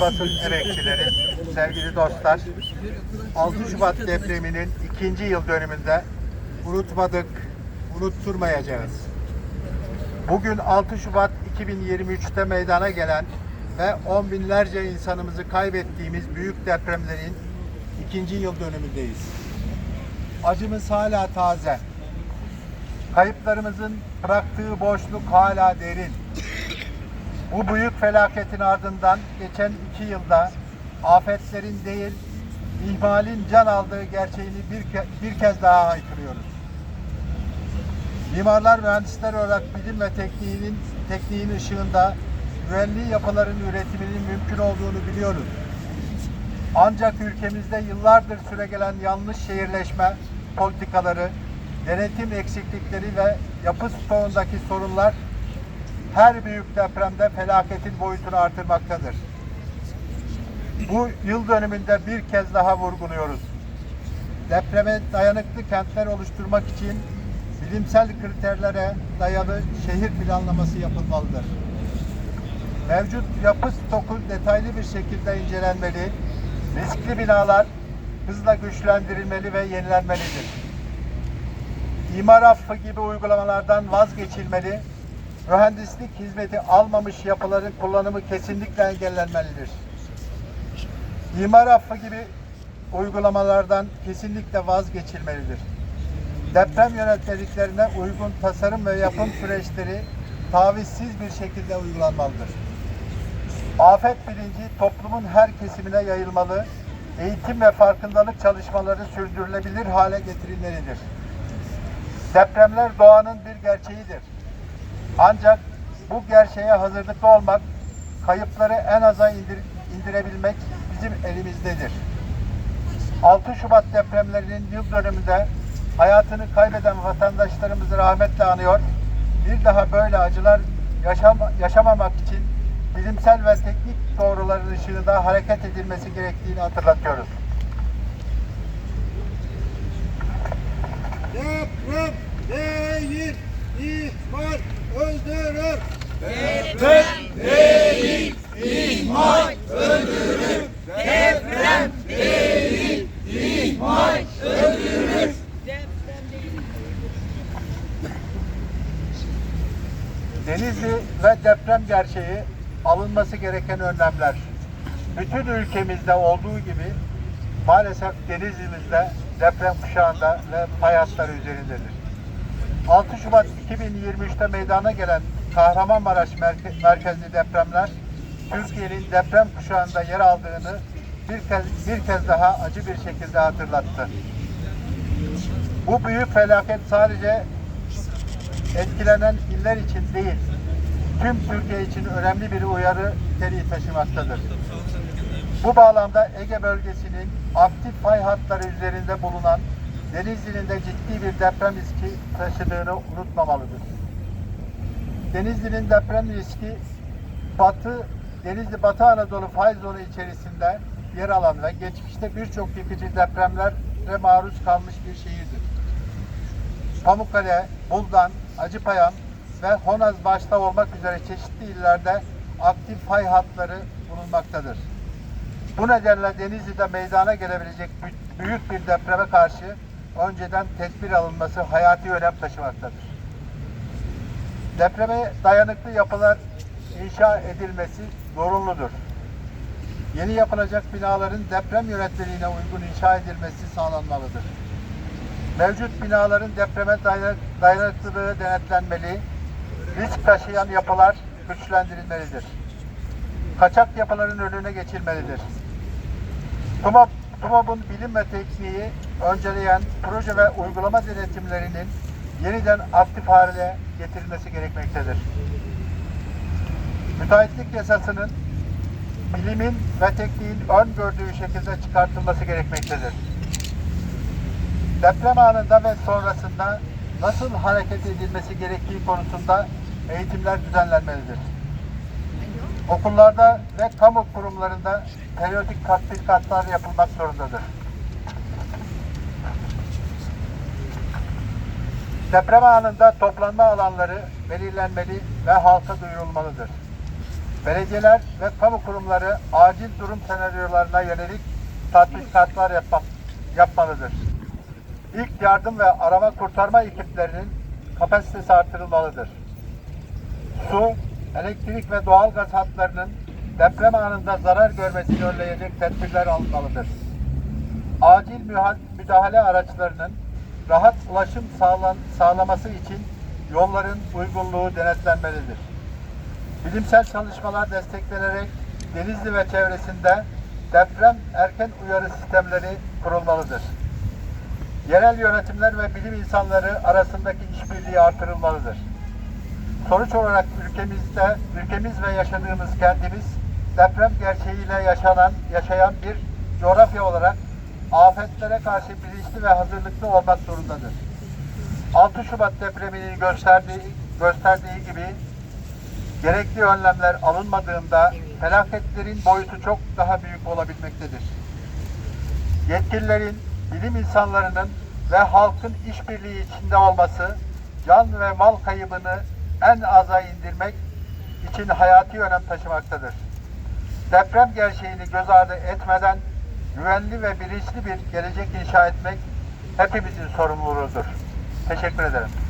basın emekçileri, sevgili dostlar, 6 Şubat depreminin ikinci yıl dönümünde unutmadık, unutturmayacağız. Bugün 6 Şubat 2023'te meydana gelen ve on binlerce insanımızı kaybettiğimiz büyük depremlerin ikinci yıl dönümündeyiz. Acımız hala taze. Kayıplarımızın bıraktığı boşluk hala derin. Bu büyük felaketin ardından geçen iki yılda afetlerin değil, ihmalin can aldığı gerçeğini bir, ke- bir kez daha haykırıyoruz. Mimarlar mühendisler olarak bilim ve tekniğinin tekniğin ışığında güvenli yapıların üretiminin mümkün olduğunu biliyoruz. Ancak ülkemizde yıllardır süregelen yanlış şehirleşme politikaları, denetim eksiklikleri ve yapı stoğundaki sorunlar her büyük depremde felaketin boyutunu artırmaktadır. Bu yıl dönümünde bir kez daha vurguluyoruz. Depreme dayanıklı kentler oluşturmak için bilimsel kriterlere dayalı şehir planlaması yapılmalıdır. Mevcut yapı stoku detaylı bir şekilde incelenmeli, riskli binalar hızla güçlendirilmeli ve yenilenmelidir. İmar affı gibi uygulamalardan vazgeçilmeli, mühendislik hizmeti almamış yapıların kullanımı kesinlikle engellenmelidir. İmar affı gibi uygulamalardan kesinlikle vazgeçilmelidir. Deprem yönetmeliklerine uygun tasarım ve yapım süreçleri tavizsiz bir şekilde uygulanmalıdır. Afet bilinci toplumun her kesimine yayılmalı, eğitim ve farkındalık çalışmaları sürdürülebilir hale getirilmelidir. Depremler doğanın bir gerçeğidir. Ancak bu gerçeğe hazırlıklı olmak, kayıpları en aza indir, indirebilmek bizim elimizdedir. 6 Şubat depremlerinin yıl dönümünde hayatını kaybeden vatandaşlarımızı rahmetle anıyor. Bir daha böyle acılar yaşam, yaşamamak için bilimsel ve teknik doğruların ışığında hareket edilmesi gerektiğini hatırlatıyoruz. Deprem değil, ihmal öldürür. Denizli ve deprem gerçeği alınması gereken önlemler. Bütün ülkemizde olduğu gibi maalesef Denizli'mizde deprem kuşağında ve hatları üzerindedir. 6 Şubat 2023'te meydana gelen Kahramanmaraş merke- merkezli depremler Türkiye'nin deprem kuşağında yer aldığını bir kez, bir kez daha acı bir şekilde hatırlattı. Bu büyük felaket sadece etkilenen iller için değil, tüm Türkiye için önemli bir uyarı niteliği taşımaktadır. Bu bağlamda Ege bölgesinin aktif fay hatları üzerinde bulunan Denizli'nin de ciddi bir deprem riski taşıdığını unutmamalıdır. Denizli'nin deprem riski Batı, Denizli Batı Anadolu fay zonu içerisinde yer alan ve geçmişte birçok yıkıcı depremlere maruz kalmış bir şehirdir. Pamukkale, Buldan, Acıpayam ve Honaz başta olmak üzere çeşitli illerde aktif fay hatları bulunmaktadır. Bu nedenle Denizli'de meydana gelebilecek bü- büyük bir depreme karşı önceden tedbir alınması hayati önem taşımaktadır. Depreme dayanıklı yapılar inşa edilmesi zorunludur. Yeni yapılacak binaların deprem yönetmeliğine uygun inşa edilmesi sağlanmalıdır. Mevcut binaların depreme dayan- dayanıklılığı denetlenmeli, risk taşıyan yapılar güçlendirilmelidir. Kaçak yapıların önüne geçilmelidir. TUMOP, TUMOP'un bilim ve tekniği önceleyen proje ve uygulama denetimlerinin yeniden aktif hale getirilmesi gerekmektedir. Müteahhitlik yasasının bilimin ve tekniğin öngördüğü şekilde çıkartılması gerekmektedir deprem anında ve sonrasında nasıl hareket edilmesi gerektiği konusunda eğitimler düzenlenmelidir. Okullarda ve kamu kurumlarında periyodik tatbikatlar yapılmak zorundadır. Deprem anında toplanma alanları belirlenmeli ve halka duyurulmalıdır. Belediyeler ve kamu kurumları acil durum senaryolarına yönelik tatbikatlar yapma, yapmalıdır. İlk yardım ve arama kurtarma ekiplerinin kapasitesi artırılmalıdır. Su, elektrik ve doğalgaz hatlarının deprem anında zarar görmesini önleyecek tedbirler alınmalıdır. Acil müdahale araçlarının rahat ulaşım sağlan- sağlaması için yolların uygunluğu denetlenmelidir. Bilimsel çalışmalar desteklenerek Denizli ve çevresinde deprem erken uyarı sistemleri kurulmalıdır. Yerel yönetimler ve bilim insanları arasındaki işbirliği artırılmalıdır. Sonuç olarak ülkemizde, ülkemiz ve yaşadığımız kentimiz deprem gerçeğiyle yaşanan, yaşayan bir coğrafya olarak afetlere karşı bilinçli ve hazırlıklı olmak zorundadır. 6 Şubat depreminin gösterdiği, gösterdiği gibi gerekli önlemler alınmadığında felaketlerin boyutu çok daha büyük olabilmektedir. Yetkililerin, bilim insanlarının ve halkın işbirliği içinde olması can ve mal kaybını en aza indirmek için hayati önem taşımaktadır. Deprem gerçeğini göz ardı etmeden güvenli ve bilinçli bir gelecek inşa etmek hepimizin sorumluluğudur. Teşekkür ederim.